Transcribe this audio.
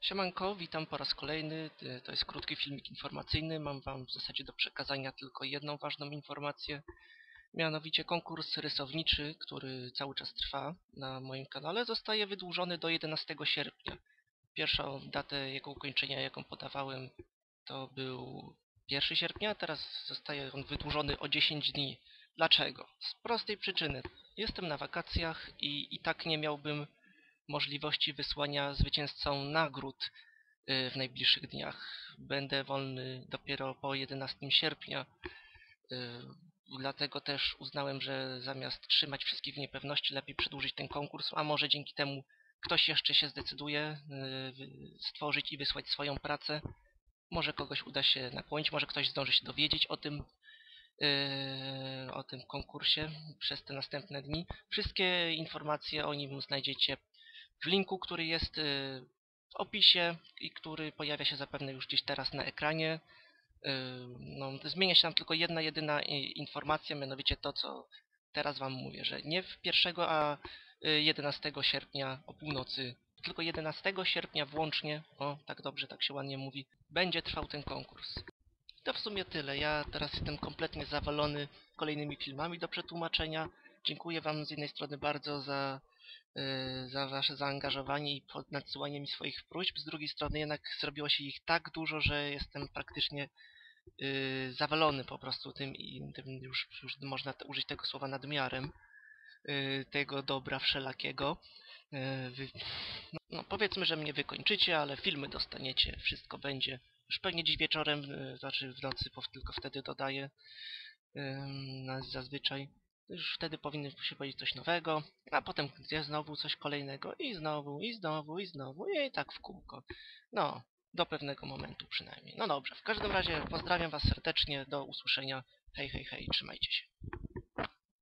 Siemanko, witam po raz kolejny. Y, To jest krótki filmik informacyjny. Mam Wam w zasadzie do przekazania tylko jedną ważną informację. Mianowicie konkurs rysowniczy, który cały czas trwa na moim kanale, zostaje wydłużony do 11 sierpnia. Pierwszą datę jego ukończenia, jaką podawałem, to był 1 sierpnia, teraz zostaje on wydłużony o 10 dni. Dlaczego? Z prostej przyczyny. Jestem na wakacjach i i tak nie miałbym możliwości wysłania zwycięzcom nagród y, w najbliższych dniach. Będę wolny dopiero po 11 sierpnia. y, Dlatego też uznałem, że zamiast trzymać wszystkich w niepewności, lepiej przedłużyć ten konkurs, a może dzięki temu ktoś jeszcze się zdecyduje y, stworzyć i wysłać swoją pracę. Może kogoś uda się nakłonić, może ktoś zdąży się dowiedzieć o tym, o tym konkursie przez te następne dni. Wszystkie informacje o nim znajdziecie w linku, który jest y, w opisie i który pojawia się zapewne już gdzieś teraz na ekranie. Y, No, zmienia się tam tylko jedna jedyna informacja, mianowicie to, co teraz Wam mówię, że nie w 1, a y, 11 sierpnia o północy, tylko 11 sierpnia włącznie, o tak dobrze, tak się ładnie mówi, będzie trwał ten konkurs. To w sumie tyle. Ja teraz jestem kompletnie zawalony kolejnymi filmami do przetłumaczenia. Dziękuję Wam z jednej strony bardzo za y, za wasze zaangażowanie i pod- mi swoich próśb. Z drugiej strony jednak zrobiło się ich tak dużo, że jestem praktycznie y, zawalony po prostu tym i tym już, już można użyć tego słowa nadmiarem y, tego dobra wszelakiego. Y, wy, no, no powiedzmy, że mnie wykończycie, ale filmy dostaniecie, wszystko będzie. Już pewnie dziś wieczorem, y, znaczy w nocy, tylko wtedy dodaję na- zazwyczaj. Już wtedy powinno się powiedzieć coś nowego, a potem znowu coś kolejnego i znowu, i znowu, i znowu, i tak w kółko. No, do pewnego momentu przynajmniej. No dobrze, w każdym razie pozdrawiam Was serdecznie, do usłyszenia. Hej, hej, hej, trzymajcie się.